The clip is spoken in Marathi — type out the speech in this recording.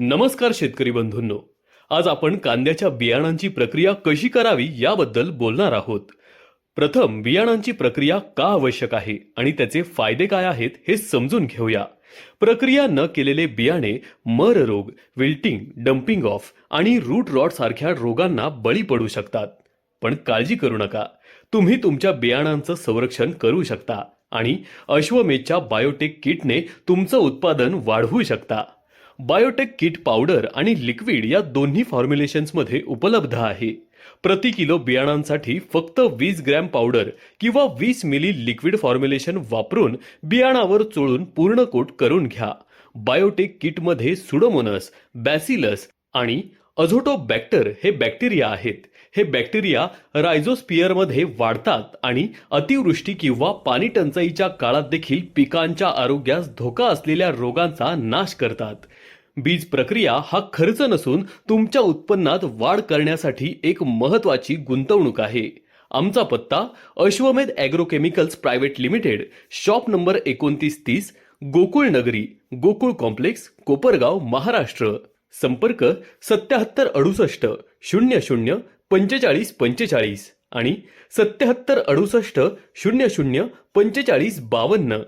नमस्कार शेतकरी बंधूंनो. आज आपण कांद्याच्या बियाणांची प्रक्रिया कशी करावी याबद्दल बोलणार आहोत. प्रथम बियाणांची प्रक्रिया का आवश्यक आहे आणि त्याचे फायदे काय आहेत हे समजून घेऊया. प्रक्रिया न केलेले बियाणे मर रोग विल्टिंग डम्पिंग ऑफ आणि रूट रॉड सारख्या रोगांना बळी पडू शकतात. पण काळजी करू नका. तुम्ही तुमच्या बियाणांचं संरक्षण करू शकता आणि अश्वमेधच्या बायोटेक किटने तुमचं उत्पादन वाढवू शकता. बायोटेक किट पावडर आणि लिक्विड या दोन्ही फॉर्म्युलेशन्समध्ये उपलब्ध आहे. प्रति किलो बियाणांसाठी फक्त वीस ग्रॅम पावडर किंवा वीस मिली लिक्विड फॉर्म्युलेशन वापरून बियाणावर चोळून पूर्ण कोट करून घ्या. बायोटेक किटमध्ये सुडोमोनस बॅसिलस आणि अझोटोबॅक्टर हे बॅक्टेरिया आहेत. हे बॅक्टेरिया रायझोस्पियरमध्ये वाढतात आणि अतिवृष्टी किंवा पाणी टंचाईच्या काळात देखील पिकांच्या आरोग्यास धोका असलेल्या रोगांचा नाश करतात. बीज प्रक्रिया हा खर्च नसून तुमच्या उत्पन्नात वाढ करण्यासाठी एक महत्वाची गुंतवणूक आहे. आमचा पत्ता Ashwamedh agrochemicals private limited shop number एकोणतीस तीस गोकुळ नगरी गोकुळ कॉम्प्लेक्स कोपरगाव महाराष्ट्र. संपर्क सत्याहत्तर अडुसष्ट शून्य शून्य पंचेचाळीस पंचेचाळीस आणि सत्याहत्तर अडुसष्ट शून्य शून्य पंचेचाळीस बावन्न.